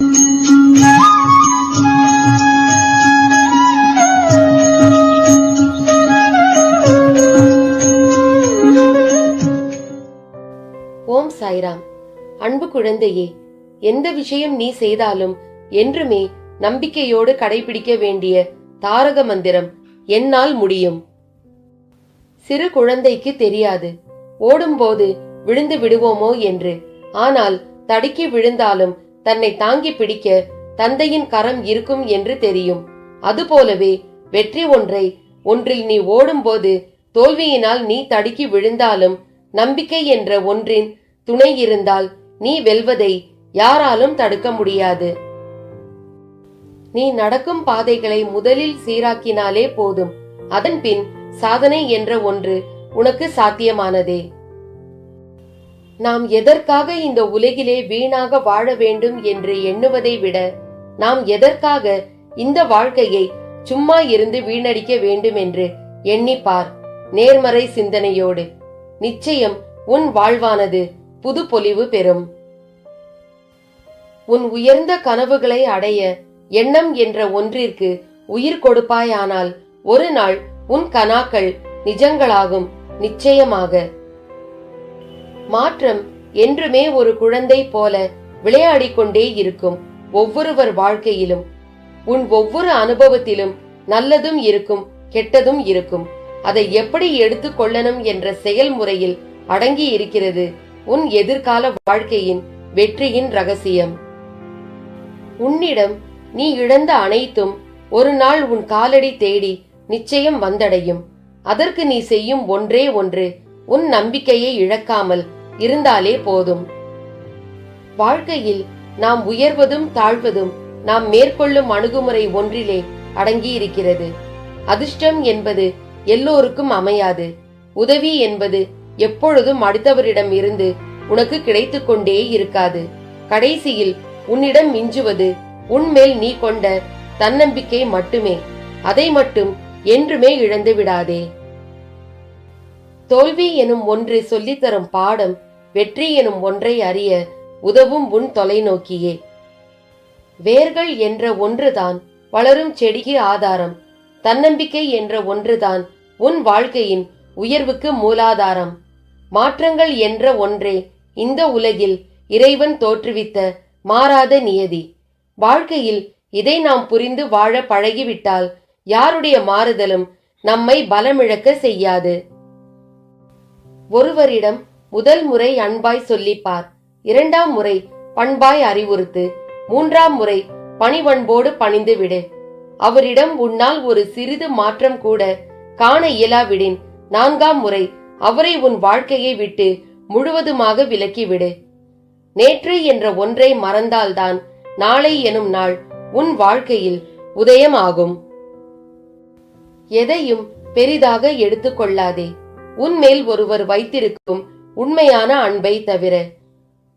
ஓம் சாய்ராம். அன்பு குழந்தையே எந்த விஷயம் நீ செய்தாலும் என்றுமே நம்பிக்கையோடு கடைபிடிக்க வேண்டிய தாரக மந்திரம் என்னால் முடியும். சிறு குழந்தைக்கு தெரியாது ஓடும்போது விழுந்து விடுவோமோ என்று. ஆனால் தடுக்கி விழுந்தாலும் தன்னை தாங்கி பிடிக்க தந்தையின் கரம் இருக்கும் என்று தெரியும். அதுபோலவே வெற்றி ஒன்றை ஒன்றில் நீ ஓடும்போது தோல்வியினால் நீ தடுக்கி விழுந்தாலும் நம்பிக்கை என்ற ஒன்றின் துணை இருந்தால் நீ வெல்வதை யாராலும் தடுக்க முடியாது. நீ நடக்கும் பாதைகளை முதலில் சீராக்கினாலே போதும். அதன்பின் சாதனை என்ற ஒன்று உனக்கு சாத்தியமானதே. நாம் எதற்காக இந்த உலகிலே வீணாக வாழ வேண்டும் என்று எண்ணுவதை விட நாம் எதற்காக இந்த வாழ்க்கையை சும்மா இருந்து வீணடிக்க வேண்டும் என்று எண்ணிப்பார் நேர்மறை சிந்தனையோடு. நிச்சயம் உன் வாழ்வானது புது பொலிவு பெறும். உன் உயர்ந்த கனவுகளை அடைய எண்ணம் என்ற ஒன்றிற்கு உயிர் கொடுப்பாயானால் ஒரு நாள் உன் கனாக்கள் நிஜங்களாகும் நிச்சயமாக. மாற்றம் என்றுமே ஒரு குழந்தை போல விளையாடிக் கொண்டே இருக்கும் ஒவ்வொருவர் வாழ்க்கையிலும். உன் ஒவ்வொரு அனுபவத்திலும் நல்லதும் இருக்கும் கெட்டதும் இருக்கும். அதை எப்படி எடுத்துக் கொள்ளணும் என்ற செயல்முறையில் அடங்கி இருக்கிறது உன் எதிர்கால வாழ்க்கையின் வெற்றியின் ரகசியம். உன்னிடம் நீ இழந்த அனைத்தும் ஒரு நாள் உன் காலடி தேடி நிச்சயம் வந்தடையும். அதற்கு நீ செய்யும் ஒன்றே ஒன்று உன் நம்பிக்கையை இழக்காமல் இருந்தாலே போதும். வாழ்க்கையில் நாம் உயர்வதும் தாழ்வதும் நாம் மேற்கொள்ளும் அணுகுமுறை ஒன்றிலே அடங்கி இருக்கிறது அதிர்ஷ்டம் என்பது எல்லோருக்கும் அமையாது. உதவி என்பது எப்பொழுதும் அடுத்தவரிடம் இருந்து உனக்கு கிடைத்துக்கொண்டே இருக்காது. கடைசியில் உன்னிடம் மிஞ்சுவது உன்மேல் நீ கொண்ட தன்னம்பிக்கை மட்டுமே. அதை மட்டும் என்றுமே இழந்து விடாதே தோல்வி எனும் ஒன்று சொல்லித்தரும் பாடம் வெற்றி எனும் ஒன்றை அறிய உதவும் உன் தொலைநோக்கியே. வேர்கள் என்ற ஒன்றுதான் வளரும் செடிக்கு ஆதாரம். தன்னம்பிக்கை என்ற ஒன்றுதான் உன் வாழ்க்கையின் உயர்வுக்கு மூலாதாரம். மாற்றங்கள் என்ற ஒன்றே இந்த உலகில் இறைவன் தோற்றுவித்த மாறாத நியதி. வாழ்க்கையில் இதை நாம் புரிந்து வாழ பழகிவிட்டால் யாருடைய மாறுதலும் நம்மை பலமிழக்க செய்யாது. ஒருவரிடம் முதல் முறை அன்பாய் சொல்லிப்பார் இரண்டாம் முறை பண்பாய் அறிவுறுத்து. மூன்றாம் முறை பணிவன்போடு பணிந்து விடு. அவரிடம் உன்னால் ஒரு சிறிது மாற்றம் கூட காண இயலாவிடின். நான்காம் முறை அவரை உன் வாழ்க்கையை விட்டு முழுவதுமாக விலக்கிவிடு நேற்று என்ற ஒன்றை மறந்தால்தான் நாளை எனும் நாள் உன் வாழ்க்கையில் உதயமாகும். எதையும் பெரிதாக எடுத்துக்கொள்ளாதே உன்மேல் ஒருவர் வைத்திருக்கும் உண்மையான அன்பை தவிர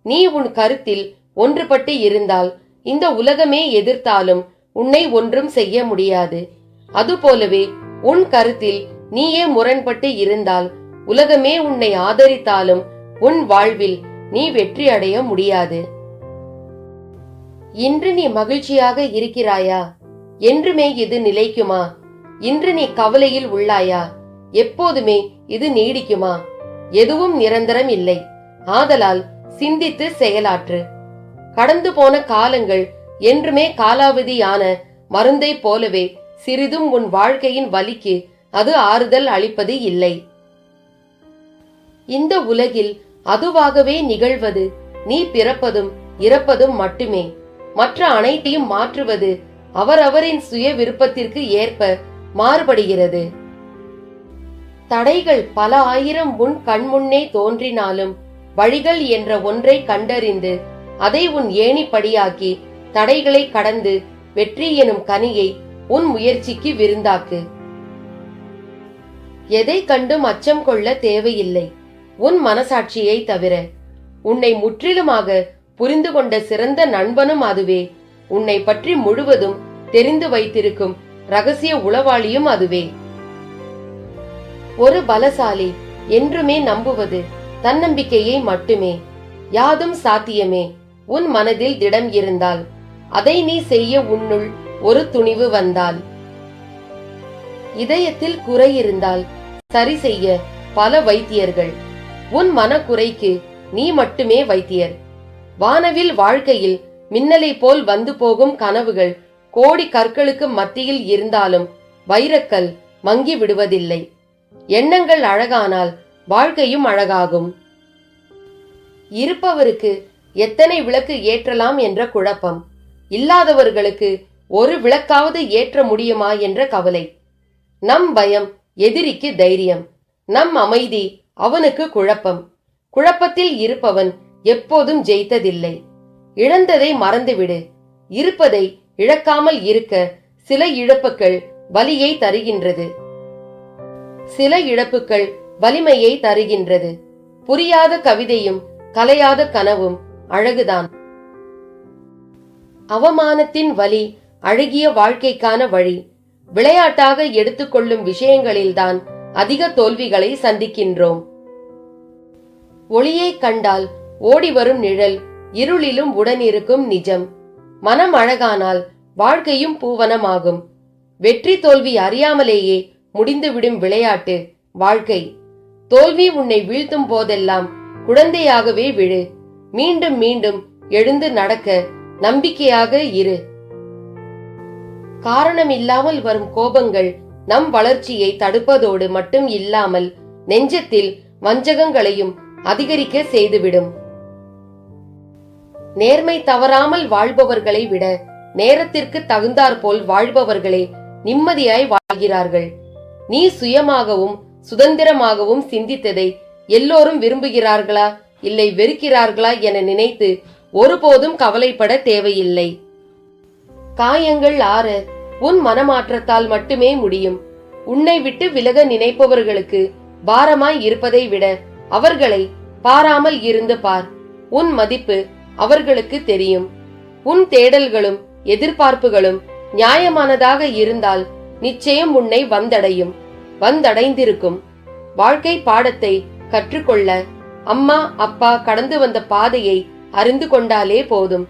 நீ உன் கருத்தில் ஒன்றுபட்டு இருந்தால் இந்த உலகமே எதிர்த்தாலும் உன்னை ஒன்றும் செய்ய முடியாது. அதுபோலவே உன் கருத்தில் நீயே முரண்பட்டு இருந்தால் உலகமே உன்னை ஆதரித்தாலும் உன் வாழ்வில் நீ வெற்றி அடைய முடியாது. இன்று நீ மகிழ்ச்சியாக இருக்கிறாயா? என்றுமே இது நிலைக்குமா? இன்று நீ கவலையில் உள்ளாயா? எப்போதுமே இது நீடிக்குமா? எதுவும் நிரந்தரம் இல்லை. ஆதலால் சிந்தித்து செயலாற்று. கடந்து போன காலங்கள் என்றுமே காலாவதியான மருந்தை போலவே சிறிதும் உன் வாழ்க்கையின் வலிக்கு அது ஆறுதல் அளிப்பது இல்லை. இந்த உலகில் அதுவாகவே நிகழ்வது நீ பிறப்பதும் இறப்பதும் மட்டுமே. மற்ற அனைத்தையும் மாற்றுவது அவரவரின் சுய விருப்பத்திற்கு ஏற்ப மாறுபடுகிறது. தடைகள் பல ஆயிரம் உன் கண்முன்னே தோன்றினாலும் வழிகள் என்ற ஒன்றை கண்டறிந்து அதை உன் ஏணிப்படியாக்கி தடைகளை கடந்து வெற்றி எனும் கனியை உன் முயற்சிக்கு விருந்தாக்கு. எதை கண்டும் அச்சம் கொள்ள தேவையில்லை. உன் மனசாட்சியை தவிர உன்னை முற்றிலுமாக புரிந்து கொண்ட சிறந்த நண்பனும் அதுவே. உன்னை பற்றி முழுவதும் தெரிந்து வைத்திருக்கும் ரகசிய உளவாளியும் அதுவே. ஒரு பலசாலி என்றுமே நம்புவது தன்னம்பிக்கையை மட்டுமே. யாதும் சாத்தியமே. உன் மனதில் திடம் இருந்தால் அதை நீ செய்ய உன்னுள் ஒரு துணிவு வந்தால். இதயத்தில் குறை இருந்தால் சரி செய்ய பல வைத்தியர்கள். உன் மனக்குறைக்கு நீ மட்டுமே வைத்தியர். வானவில் வாழ்க்கையில் மின்னலை போல் வந்து போகும் கனவுகள் கோடி கற்களுக்கு மத்தியில் இருந்தாலும் வைரக்கல் மங்கி விடுவதில்லை. எண்ணங்கள் அழகானால் வாழ்க்கையும் அழகாகும். இருப்பவருக்கு எத்தனை விளக்கு ஏற்றலாம் என்ற குழப்பம். இல்லாதவர்களுக்கு ஒரு விளக்காவது ஏற்ற முடியுமா என்ற கவலை. நம் பயம் எதிரிக்கு தைரியம். நம் அமைதி அவனுக்கு குழப்பம். குழப்பத்தில் இருப்பவன் எப்போதும் ஜெயித்ததில்லை. இழந்ததை மறந்துவிடு. இருப்பதை இழக்காமல் இருக்க சில இழப்புகள் வலியை தருகின்றது. சில இழப்புகள் வலிமையை தருகின்றது. புரியாத கவிதையும் கலையாத கனவும் அழகுதான். அவமானத்தின் வலி அழகிய வாழ்க்கைக்கான வழி. விளையாட்டாக எடுத்துக்கொள்ளும் விஷயங்களில்தான் அதிக தோல்விகளை சந்திக்கின்றோம். ஒளியை கண்டால் ஓடி வரும் நிழல் இருளிலும் உடனிருக்கும் நிஜம். மனம் அழகானால் வாழ்க்கையும் பூவனமாகும். வெற்றி தோல்வி அறியாமலேயே முடிந்துவிடும் விளையாட்டு வாழ்க்கை. தோல்வி உன்னை வீழ்த்தும் போதெல்லாம் குழந்தையாகவே விழு. மீண்டும் மீண்டும் எழுந்து நடக்க நம்பிக்கையாக இரு. காரணம் இல்லாமல் வரும் கோபங்கள் நம் வளர்ச்சியை தடுப்பதோடு மட்டும் இல்லாமல் நெஞ்சத்தில் வஞ்சகங்களையும் அதிகரிக்க செய்துவிடும். நேர்மை தவறாமல் வாழ்பவர்களை விட நேரத்திற்கு தகுந்தாற்போல் வாழ்பவர்களே நிம்மதியாய் வாழ்கிறார்கள். நீ சுயமாகவும் சுதந்திரமாகவும் சிந்தித்ததை எல்லோரும் விரும்புகிறார்களா? இல்லை வெறுக்கிறார்களா என நினைத்து ஒருபோதும் கவலைப்பட தேவையில்லை. காயங்கள் ஆற உன் மனமாற்றத்தால் மட்டுமே முடியும். உன்னை விட்டு விலக நினைப்பவர்களுக்கு பாரமாய் இருப்பதை விட அவர்களை பாராமல் இருந்து பார். உன் மதிப்பு அவர்களுக்கு தெரியும். உன் தேடல்களும் எதிர்பார்ப்புகளும் நியாயமானதாக இருந்தால் நிச்சயம் உன்னை வந்தடையும். வந்தடைந்திருக்கும். வாழ்க்கை பாடத்தை கற்றுக்கொள்ள அம்மா அப்பா கடந்து வந்த பாதையை அறிந்து கொண்டாலே போதும்.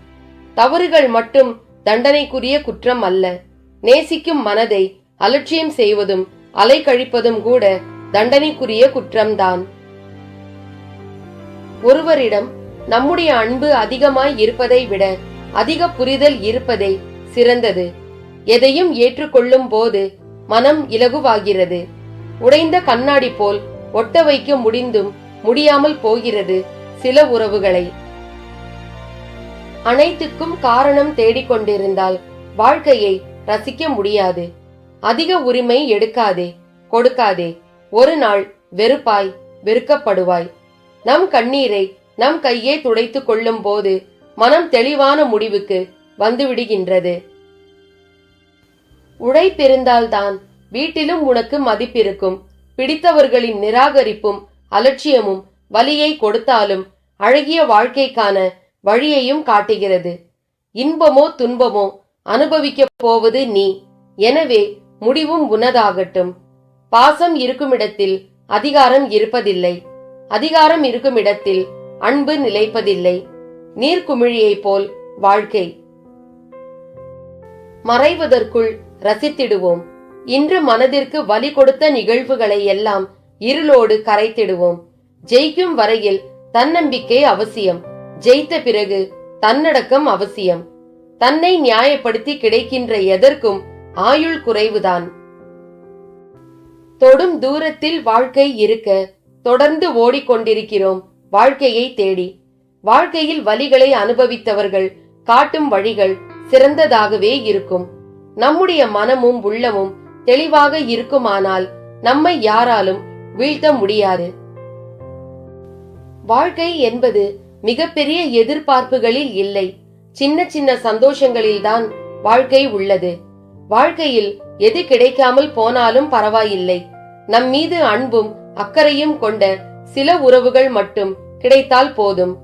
தவறுகள் மட்டும் தண்டனைக்குரிய குற்றம் அல்ல. நேசிக்கும் மனதை அலட்சியம் செய்வதும் அலை கழிப்பதும் கூட தண்டனைக்குரிய குற்றம்தான். ஒருவரிடம் நம்முடைய அன்பு அதிகமாய் இருப்பதை விட அதிக புரிதல் இருப்பதே சிறந்தது. எதையும் ஏற்றுக்கொள்ளும் போது மனம் இலகுவாகிறது. உடைந்த கண்ணாடி போல் ஒட்ட வைக்க முடிந்தும் முடியாமல் போகிறது சில உறவுகளை. அனைத்துக்கும் காரணம் தேடிக்கொண்டிருந்தால் வாழ்க்கையை ரசிக்க முடியாது. அதிக உரிமை எடுக்காதே கொடுக்காதே. ஒரு நாள் வெறுப்பாய் வெறுக்கப்படுவாய். நம் கண்ணீரை நம் கையே துடைத்துக் கொள்ளும் போது மனம் தெளிவான முடிவுக்கு வந்துவிடுகின்றது. உழைப்பிருந்தால்தான் வீட்டிலும் உனக்கு மதிப்பிருக்கும். பிடித்தவர்களின் நிராகரிப்பும் அலட்சியமும் வலியை கொடுத்தாலும் அழகிய வாழ்க்கைக்கான வழியையும் காட்டுகிறது. இன்பமோ துன்பமோ அனுபவிக்கப் போவது நீ. எனவே முடிவும் உனதாகட்டும் பாசம் இருக்குமிடத்தில் அதிகாரம் இருப்பதில்லை. அதிகாரம் இருக்குமிடத்தில் அன்பு நிலைப்பதில்லை. நீர்க்குமிழியைப் போல் வாழ்க்கை. மறைவதற்குள் ரசித்திடுவோம். இன்று மனதிற்கு வலி கொடுத்த நிகழ்வுகளை எல்லாம் இருளோடு கரைத்திடுவோம். ஜெயிக்கும் வரையில் தன்னம்பிக்கை அவசியம். ஜெயித்த பிறகு தன்னடக்கம் அவசியம். தன்னை நியாயப்படுத்தி கிடைக்கின்ற எதற்கும் ஆயுள் குறைவுதான். தொடும் தூரத்தில் வாழ்க்கை இருக்க தொடர்ந்து ஓடிக்கொண்டிருக்கிறோம் வாழ்க்கையை தேடி. வாழ்க்கையில் வலிகளை அனுபவித்தவர்கள் காட்டும் வழிகள் சிறந்ததாகவே இருக்கும். நம்முடைய மனமும் உள்ளமும் தெளிவாக இருக்குமானால் நம்மை யாராலும் வீழ்த்த முடியாது. வாழ்க்கை என்பது மிகப்பெரிய எதிர்பார்ப்புகளில் இல்லை. சின்ன சின்ன சந்தோஷங்களில்தான் வாழ்க்கை உள்ளது. வாழ்க்கையில் எது கிடைக்காமல் போனாலும் பரவாயில்லை. நம் மீது அன்பும் அக்கறையும் கொண்ட சில உறவுகள் மட்டும் கிடைத்தால் போதும்.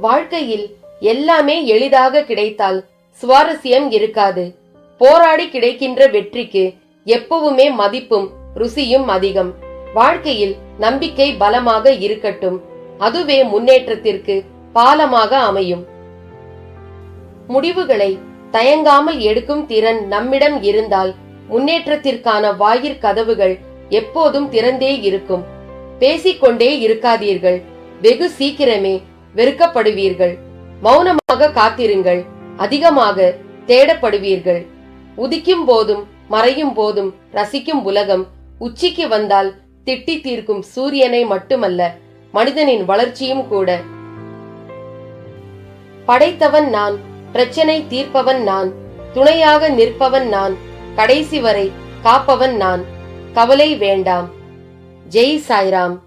வாழ்க்கையில் எல்லாமே எளிதாக கிடைத்தால் சுவாரஸ்யம் இருக்காது. போராடி கிடைக்கின்ற வெற்றிக்கு எப்பவுமே மதிப்பும் ருசியும் அதிகம். வாழ்க்கையில் நம்பிக்கை பலமாக இருக்கட்டும். அதுவே முன்னேற்றத்திற்கு பாலமாக அமையும். முடிவுகளை தயங்காமல் எடுக்கும் திறன் நம்மிடம் இருந்தால் முன்னேற்றத்திற்கான வாயிற் கதவுகள் எப்போதும் திறந்தே இருக்கும். பேசிக்கொண்டே இருக்காதீர்கள். வெகு சீக்கிரமே வெறுக்கப்படுவீர்கள். மௌனமாக காத்திருங்கள். அதிகமாக தேடப்படுவீர்கள். உதிக்கும் போதும் மறையும் போதும் ரசிக்கும் உலகம் உச்சிக்கு வந்தால் திட்டி தீர்க்கும் சூரியனை மட்டுமல்ல மனிதனின் வளர்ச்சியும் கூட. படைத்தவன் நான் பிரச்சனை தீர்ப்பவன் நான் துணையாக நிற்பவன் நான் கடைசி வரை காப்பவன் நான். கவலை வேண்டாம். ஜெய் சாய்ராம்.